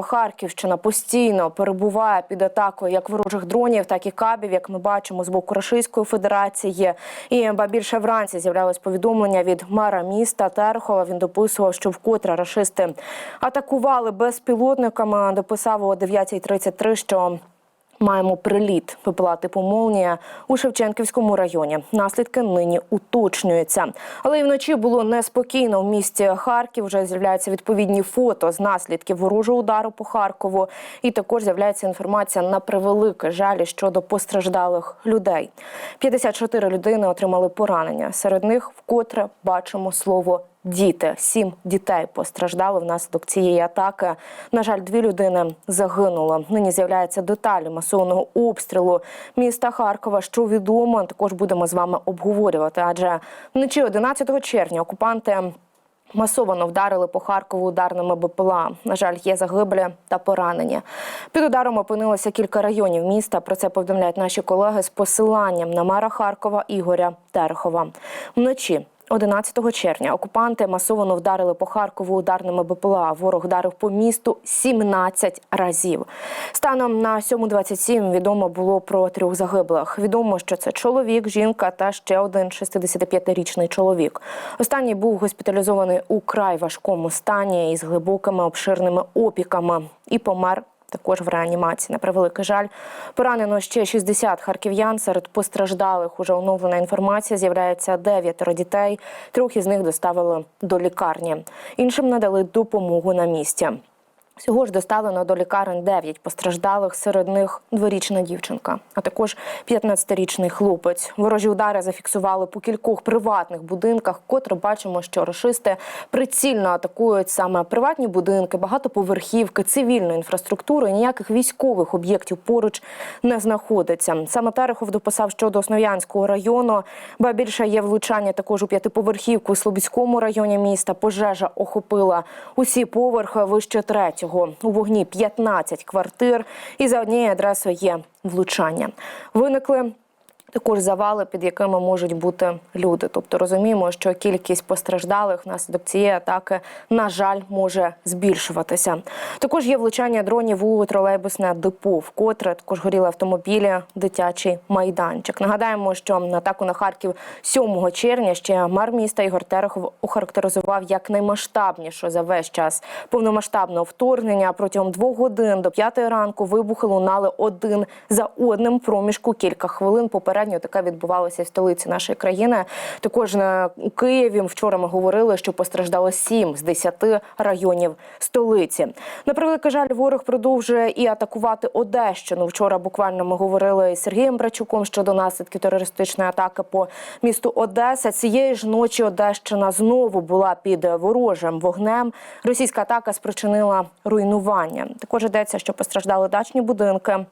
Харківщина постійно перебуває під атакою як ворожих дронів, так і кабів, як ми бачимо з боку Російської Федерації. І ба більше вранці з'являлось повідомлення від мера міста Терхова. Він дописував, що вкотре рашисти атакували безпілотниками. Дописав о 9.33, що Маємо приліт ППЛА типу «Молнія» у Шевченківському районі. Наслідки нині уточнюються. Але і вночі було неспокійно в місті Харків. Вже з'являються відповідні фото з наслідків ворожого удару по Харкову. І також з'являється інформація на превелике жалі щодо постраждалих людей. 54 людини отримали поранення. Серед них вкотре бачимо слово Діти, сім дітей постраждали внаслідок цієї атаки. На жаль, дві людини загинуло. Нині з'являються деталі масового обстрілу міста Харкова. Що відомо, також будемо з вами обговорювати. Адже вночі 11 червня окупанти. Масово вдарили по Харкову ударними БПЛА. На жаль, є загиблі та поранені. Під ударом опинилося кілька районів міста. Про це повідомляють наші колеги з посиланням на мера Харкова Ігоря Терехова. Вночі 11 червня окупанти масово вдарили по Харкову ударними БПЛА. Ворог вдарив по місту 17 разів. Станом на 7.27 відомо було про трьох загиблих. Відомо, що це чоловік, жінка та ще один 65-річний чоловік. Останній був госпіталізований у край важкому стані із глибокими обширними опіками і помер також в реанімації. На превеликий жаль, поранено ще 60 харків'ян. Серед постраждалих уже оновлена інформація. З'являється дев'ятеро дітей. Трьох із них доставили до лікарні. Іншим надали допомогу на місці. Всього ж доставлено до лікарень 9 постраждалих, серед них дворічна дівчинка, а також 15-річний хлопець. Ворожі удари зафіксували по кількох приватних будинках, котре бачимо, що рашисти прицільно атакують саме приватні будинки, багатоповерхівки, цивільну інфраструктуру. Ніяких військових об'єктів поруч не знаходиться. Саме Терехов дописав щодо Основ'янського району, ба більше є влучання також у п'ятиповерхівку у Слобідському районі міста. Пожежа охопила усі поверхи вище третього. У вогні 15 квартир, і за однією адресою є влучання. Виникли також завали, під якими можуть бути люди. Тобто розуміємо, що кількість постраждалих внаслідок цієї атаки, на жаль, може збільшуватися. Також є влучання дронів у тролейбусне депо, вкотре також горіли автомобілі, дитячий майданчик. Нагадаємо, що атаку на Харків 7 червня ще мер міста Ігор Терехов охарактеризував як наймасштабнішу за весь час повномасштабного вторгнення. Протягом двох годин до п'ятої ранку вибухи лунали один за одним проміжку кілька хвилин. Попередньо таке відбувалося в столиці нашої країни. Також на Києві вчора ми говорили, що постраждало сім з десяти районів столиці. На превеликий жаль, ворог продовжує і атакувати Одещину. Вчора буквально ми говорили із Сергієм Брачуком щодо наслідків терористичної атаки по місту Одеса. Цієї ж ночі Одещина знову була під ворожим вогнем. Російська атака спричинила руйнування. Також йдеться, що постраждали дачні будинки.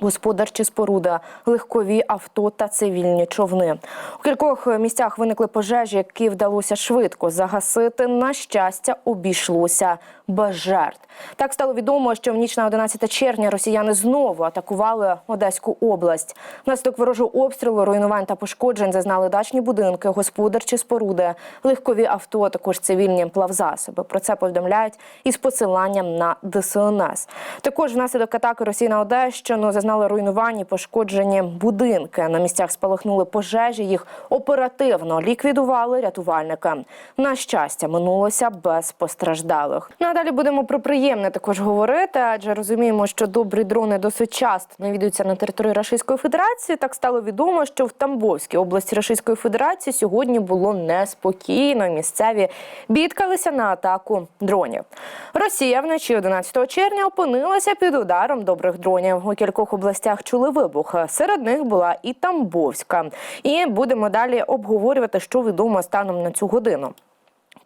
Господарчі споруди, легкові авто та цивільні човни у кількох місцях виникли пожежі, які вдалося швидко загасити. На щастя, обійшлося без жертв. Так стало відомо, що в ніч на 11 червня росіяни знову атакували Одеську область. Внаслідок ворожого обстрілу, руйнувань та пошкоджень зазнали дачні будинки, господарчі споруди, легкові авто, а також цивільні плавзасоби. Про це повідомляють із посиланням на ДСНС. Також внаслідок атаки Росії на Одещину зазнали руйнувань і пошкоджені будинки. На місцях спалахнули пожежі. Їх оперативно ліквідували рятувальники. На щастя, минулося без постраждалих. Ну а далі будемо про приємне також говорити, адже розуміємо, що добрі дрони досить часто навідуються на території Російської Федерації. Так стало відомо, що в Тамбовській області Російської Федерації сьогодні було неспокійно. Місцеві бідкалися на атаку дронів. Росія вночі 11 червня опинилася під ударом добрих дронів. У кількох областях чули вибух. Серед них була і Тамбовська. І будемо далі обговорювати, що відомо станом на цю годину.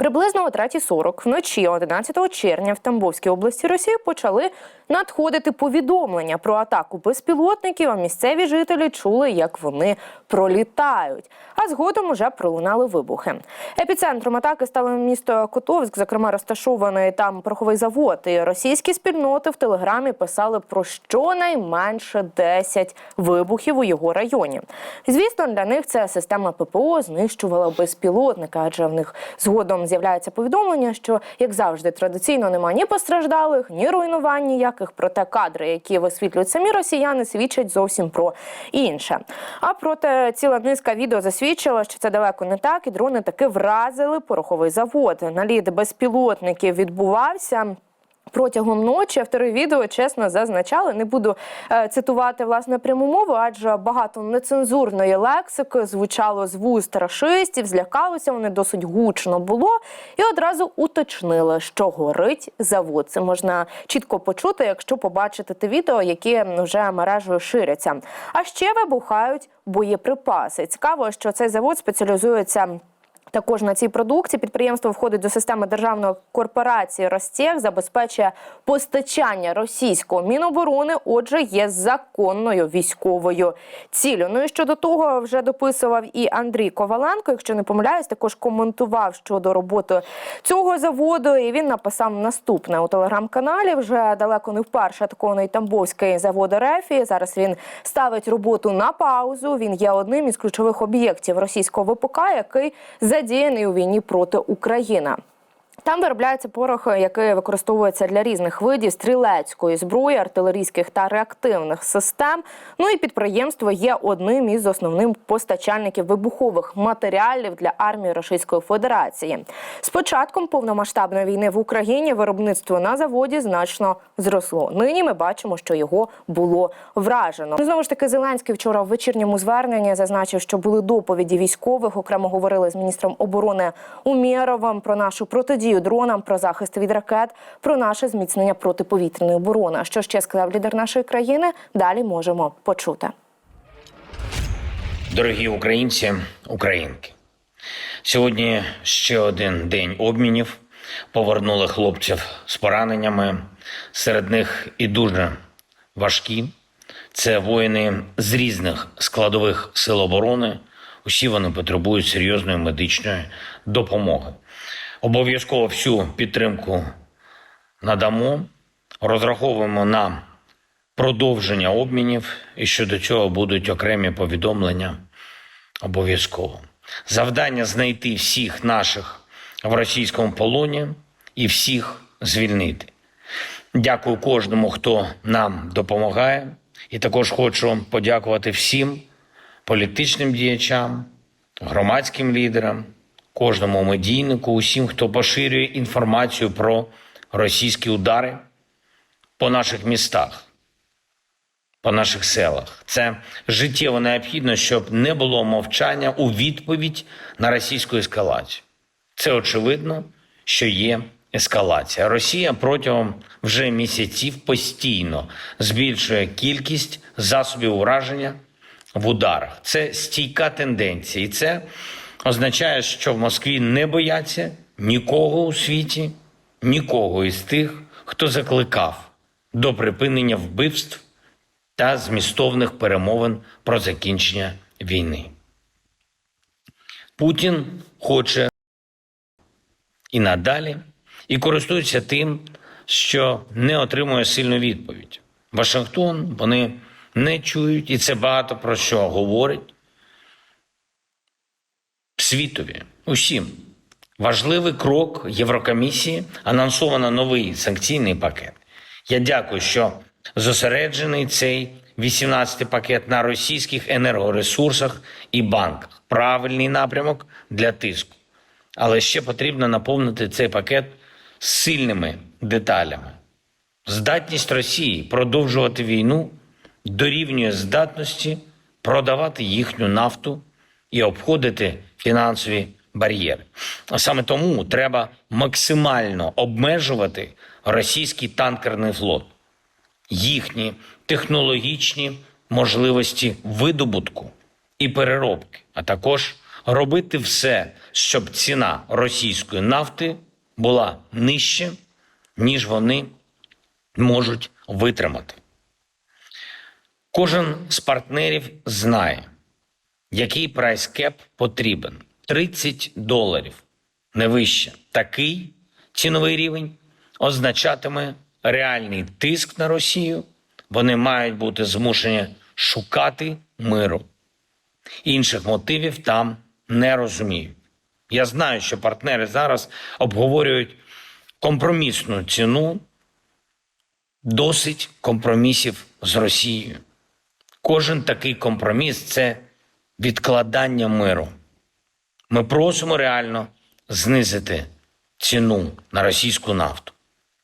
Приблизно о 3.40 вночі 11 червня в Тамбовській області Росії почали надходити повідомлення про атаку безпілотників. А місцеві жителі чули, як вони пролітають. А згодом уже пролунали вибухи. Епіцентром атаки стало місто Котовськ, зокрема розташований там пороховий завод. І російські спільноти в телеграмі писали про щонайменше 10 вибухів у його районі. Звісно, для них ця система ППО знищувала безпілотника, адже в них згодом з'являється повідомлення, що як завжди традиційно немає ні постраждалих, ні руйнувань ніяких. Проте кадри, які висвітлюють самі росіяни, свідчать зовсім про інше. А проте ціла низка відео засвідчила, що це далеко не так, і дрони таки вразили пороховий завод. Наліт безпілотників відбувався. Протягом ночі автори відео чесно зазначали, не буду е, цитувати власне пряму мову, адже багато нецензурної лексики звучало з вуст рашистів, злякалося вони досить гучно було, і одразу уточнили, що горить завод. Це можна чітко почути, якщо побачите те відео, які вже мережею ширяться. А ще вибухають боєприпаси. Цікаво, що цей завод спеціалізується. Також на цій продукції підприємство входить до системи державної корпорації Ростех, забезпечує постачання російського міноборони. Отже, є законною військовою ціллю. Ну і щодо того вже дописував і Андрій Коваленко. Якщо не помиляюсь, також коментував щодо роботи цього заводу. І він написав наступне у телеграм-каналі. Вже далеко не вперше атакований Тамбовський завод РФ. Зараз він ставить роботу на паузу. Він є одним із ключових об'єктів російського ВПК, який задіяний у війні проти України. Там виробляється порох, який використовується для різних видів стрілецької зброї, артилерійських та реактивних систем. Ну і підприємство є одним із основним постачальників вибухових матеріалів для армії Російської Федерації. З початком повномасштабної війни в Україні виробництво на заводі значно зросло. Нині ми бачимо, що його було вражено. Ну, Знову ж таки, Зеленський вчора в вечірньому зверненні зазначив, що були доповіді військових. Окремо говорили з міністром оборони Умєровим про нашу протидію дронам, про захист від ракет, про наше зміцнення протиповітряної оборони. Що ще сказав лідер нашої країни? Далі можемо почути. Дорогі українці, українки, сьогодні ще один день обмінів. Повернули хлопців з пораненнями. Серед них і дуже важкі. Це воїни з різних складових сил оборони. Усі вони потребують серйозної медичної допомоги. Обов'язково всю підтримку надамо. Розраховуємо на продовження обмінів, і щодо цього будуть окремі повідомлення обов'язково. Завдання знайти всіх наших в російському полоні і всіх звільнити. Дякую кожному, хто нам допомагає, і також хочу подякувати всім політичним діячам, громадським лідерам, кожному медійнику, усім, хто поширює інформацію про російські удари по наших містах по наших селах. Це життєво необхідно, щоб не було мовчання у відповідь на російську ескалацію. Це очевидно, що є ескалація. Росія протягом вже місяців постійно збільшує кількість засобів ураження в ударах. Це стійка тенденція, і це означає, що в Москві не бояться нікого у світі, нікого із тих, хто закликав до припинення вбивств та змістовних перемовин про закінчення війни. Путін хоче і надалі і користується тим, що не отримує сильну відповідь. Вашингтон вони не чують, і це багато про що говорить світові. Усім важливий крок Єврокомісії анонсовано новий санкційний пакет. Я дякую, що зосереджений цей 18-й пакет на російських енергоресурсах і банках. Правильний напрямок для тиску. Але ще потрібно наповнити цей пакет сильними деталями. Здатність Росії продовжувати війну дорівнює здатності продавати їхню нафту і обходити фінансові бар'єри. А саме тому треба максимально обмежувати російський танкерний флот їхні технологічні можливості видобутку і переробки, а також робити все, щоб ціна російської нафти була нижче, ніж вони можуть витримати. Кожен з партнерів знає, який прайскеп потрібен 30 доларів не вище. Такий ціновий рівень означатиме реальний тиск на Росію, вони мають бути змушені шукати миру. Інших мотивів там не розуміють. Я знаю, що партнери зараз обговорюють компромісну ціну, досить компромісів з Росією. Кожен такий компроміс це відкладання миру. Ми просимо реально знизити ціну на російську нафту,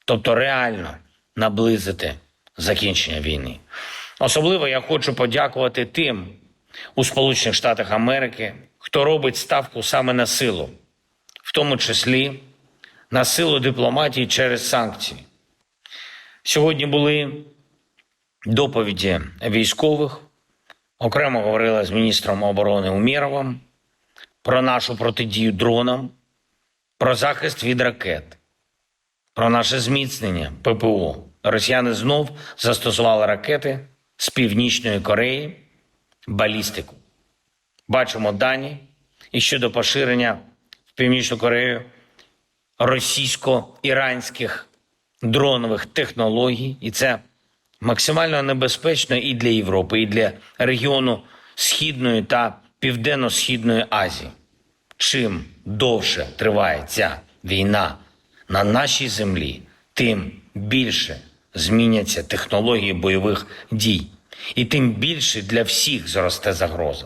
тобто реально наблизити закінчення війни. Особливо я хочу подякувати тим у Сполучених Штатах Америки, хто робить ставку саме на силу, в тому числі на силу дипломатії через санкції. Сьогодні були доповіді військових. Окремо говорила з міністром оборони Умєровим про нашу протидію дронам, про захист від ракет, про наше зміцнення ППО. Росіяни знов застосували ракети з Північної Кореї, балістику. Бачимо дані і щодо поширення в Північну Корею російсько-іранських дронових технологій, і це максимально небезпечно і для Європи, і для регіону Східної та Південно-Східної Азії. Чим довше триває ця війна на нашій землі, тим більше зміняться технології бойових дій, і тим більше для всіх зросте загроза.